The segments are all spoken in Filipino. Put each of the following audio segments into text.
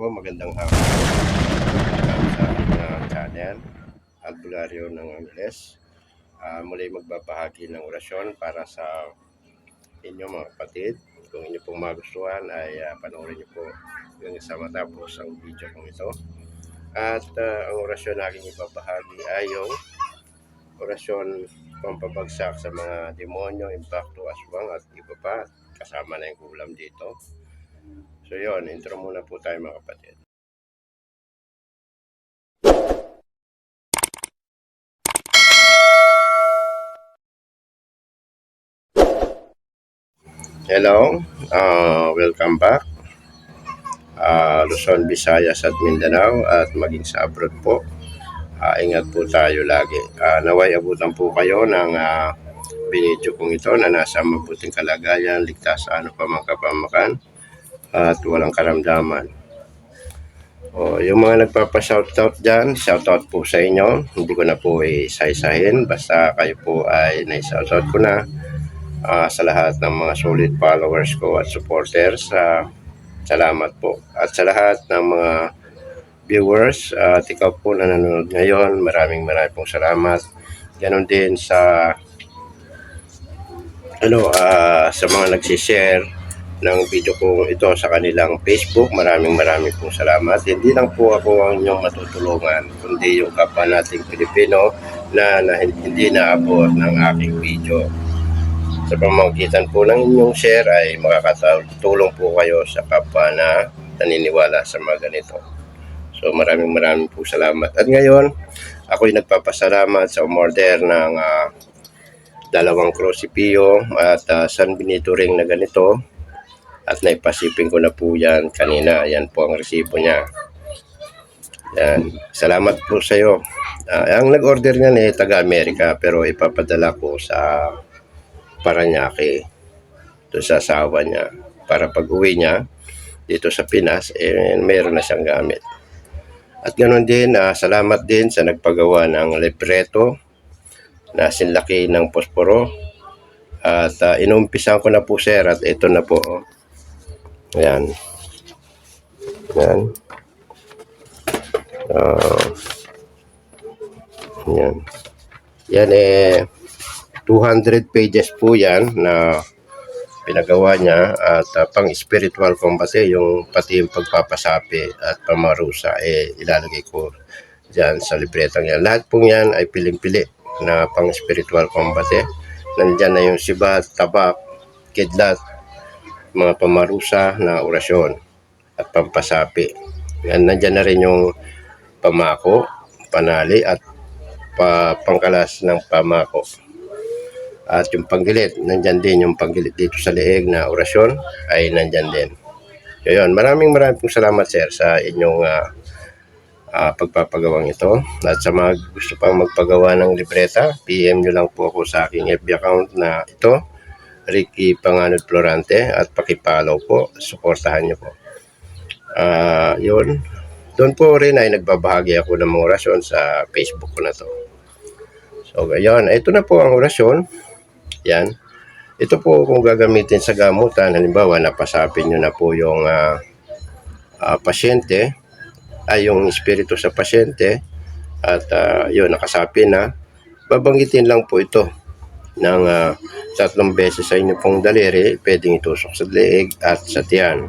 po, magandang hapon. Sa aking uh, channel, Albularyo ng Angeles. Ah, muli magbabahagi ng orasyon para sa inyo mga kapatid. Kung inyo pong magustuhan ay ah, panoorin niyo po hanggang sa matapos ang video kong ito. At ah, ang orasyon na aking ibabahagi ay yung orasyon pampabagsak sa mga demonyo, impacto, aswang at iba pa. Kasama na yung kulam dito. So yun, intro muna po tayo mga kapatid. Hello, uh, welcome back. Uh, Luzon, Visayas at Mindanao at maging sa abroad po. Ah, ingat po tayo lagi. Ah, naway abutan po kayo ng uh, binidyo kong ito na nasa mabuting kalagayan, ligtas sa ano pa mga kapamakan at walang karamdaman. O, yung mga nagpapa-shoutout dyan, shoutout po sa inyo. Hindi ko na po isa-isahin. Basta kayo po ay na-shoutout ko na ah, sa lahat ng mga solid followers ko at supporters. ah, salamat po. At sa lahat ng mga viewers at ikaw po na nanonood ngayon, maraming maraming pong salamat. Ganon din sa ano ah, sa mga nagsi-share ng video ko ito sa kanilang Facebook. Maraming maraming pong salamat. Hindi lang po ako ang inyong matutulungan, kundi yung kapwa nating Pilipino na, na hindi naabot ng aking video. Sa pamamagitan po ng inyong share ay makakatulong po kayo sa kapwa na naniniwala sa mga ganito. So maraming maraming po salamat. At ngayon, ako'y nagpapasalamat sa umorder ng ah, dalawang krosipio at uh, San Benito ring na ganito. At naipasipin ko na po yan kanina. Yan po ang resibo niya. Yan. Salamat po sa iyo. Ah, ang nag-order niyan eh taga Amerika pero ipapadala ko sa Paranaque doon sa asawa niya para pag uwi niya dito sa Pinas eh mayroon na siyang gamit. At ganoon din, ah, salamat din sa nagpagawa ng libreto na sinlaki ng posporo. At uh, inumpisan ko na po sir at ito na po. oh. Ayan. Ayan. Ah, yan. Yan eh, 200 pages po yan na pinagawa niya at uh, pang spiritual combat eh, yung pati yung pagpapasapi at pamarusa eh ilalagay ko diyan sa libretang yan. Lahat po yan ay piling-pili na pang spiritual combat eh. Nandyan na yung sibat, tabak, kidlat, mga pamarusa na orasyon at pampasapi. Yan, nandyan na rin yung pamako, panali at pa, pangkalas ng pamako. At yung panggilit, nandyan din yung panggilit dito sa leeg na orasyon ay nandyan din. So yun, maraming maraming salamat sir sa inyong ah, ah, pagpapagawang ito. At sa mga gusto pang magpagawa ng libreta, PM nyo lang po ako sa aking FB account na ito, Ricky Panganod Florante at pakipollow po, suportahan nyo po. Ah, yun. Doon po rin ay nagbabahagi ako ng mga orasyon sa Facebook ko na to. So, ngayon, ito na po ang orasyon. Yan. Ito po kung gagamitin sa gamutan, halimbawa, napasapin nyo na po yung ah, ah, pasyente, ay yung espiritu sa pasyente, at ah, yun, nakasapi na, babanggitin lang po ito ng ah, tatlong beses sa inyo pong daliri, pwedeng itusok sa leeg at sa tiyan.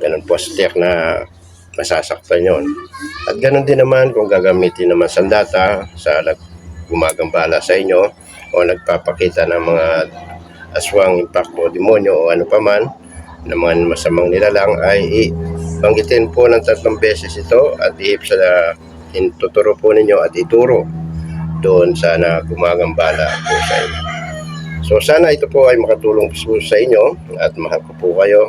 Ganun po sa tiyak na masasaktan yon. At ganun din naman kung gagamitin naman sandata sa gumagambala sa inyo o nagpapakita ng mga aswang impacto demonyo o ano paman na mga masamang nilalang ay banggitin po ng tatlong beses ito at ihip sa intuturo po ninyo at ituro doon sa na gumagambala po sa inyo. So sana ito po ay makatulong po sa inyo at mahal ko po kayo.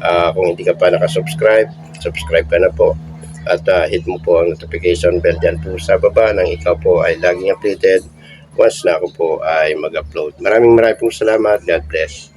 Ah, kung hindi ka pa nakasubscribe, subscribe ka na po. At ah, hit mo po ang notification bell dyan po sa baba nang ikaw po ay laging updated once na ako po ay mag-upload. Maraming maraming pong salamat. God bless.